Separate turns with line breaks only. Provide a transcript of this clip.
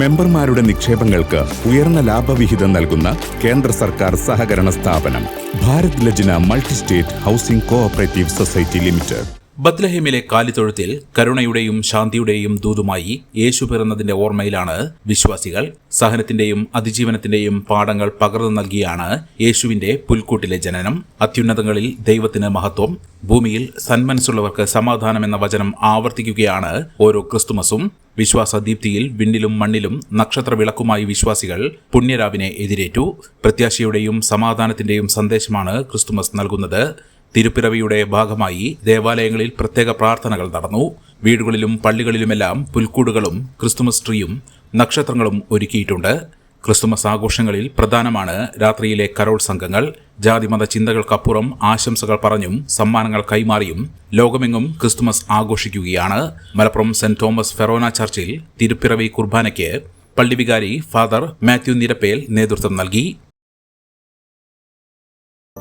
മെമ്പർമാരുടെ നിക്ഷേപങ്ങൾക്ക് ഉയർന്ന ലാഭവിഹിതം നൽകുന്ന കേന്ദ്ര സർക്കാർ സഹകരണ സ്ഥാപനം Bharat Lajna multi state housing cooperative society limited.
ബത്ലഹേമിലെ കാലിത്തൊഴുത്തിൽ കരുണയുടെയും ശാന്തിയുടെയും ദൂതുമായി യേശു പിറന്നതിന്റെ ഓർമ്മയിലാണ് വിശ്വാസികൾ. സഹനത്തിന്റെയും അതിജീവനത്തിന്റെയും പാഠങ്ങൾ പകർന്നു നൽകിയാണ് യേശുവിന്റെ പുൽക്കൂട്ടിലെ ജനനം. അത്യുന്നതങ്ങളിൽ ദൈവത്തിന് മഹത്വം. ഭൂമിയിൽ സന്മനസ്സുള്ളവർക്ക് സമാധാനം എന്ന വചനം ആവർത്തിക്കുകയാണ് ഓരോ ക്രിസ്തുമസും. വിശ്വാസ ദീപ്തിയിൽ വിണ്ണിലും മണ്ണിലും നക്ഷത്ര വിളക്കുമായി വിശ്വാസികൾ പുണ്യരാവിനെ എതിരേറ്റു. പ്രത്യാശയുടെയും സമാധാനത്തിന്റെയും സന്ദേശമാണ് ക്രിസ്തുമസ് നൽകുന്നത്. തിരുപ്പിറവിയുടെ ഭാഗമായി ദേവാലയങ്ങളിൽ പ്രത്യേക പ്രാർത്ഥനകൾ നടന്നു. വീടുകളിലും പള്ളികളിലുമെല്ലാം പുൽക്കൂടുകളും ക്രിസ്തുമസ് ട്രീയും നക്ഷത്രങ്ങളും ഒരുക്കിയിട്ടുണ്ട്. ക്രിസ്തുമസ് ആഘോഷങ്ങളിൽ പ്രധാനമാണ് രാത്രിയിലെ കരോൾ സംഘങ്ങൾ. ജാതിമത ചിന്തകൾക്കപ്പുറം ആശംസകൾ പറഞ്ഞും സമ്മാനങ്ങൾ കൈമാറിയും ലോകമെങ്ങും ക്രിസ്തുമസ് ആഘോഷിക്കുകയാണ്. മലപ്പുറം സെന്റ് തോമസ് ഫെറോന ചർച്ചിൽ തിരുപ്പിറവി കുർബാനയ്ക്ക് പള്ളിവികാരി ഫാദർ മാത്യു നിരപ്പേൽ നേതൃത്വം നൽകി.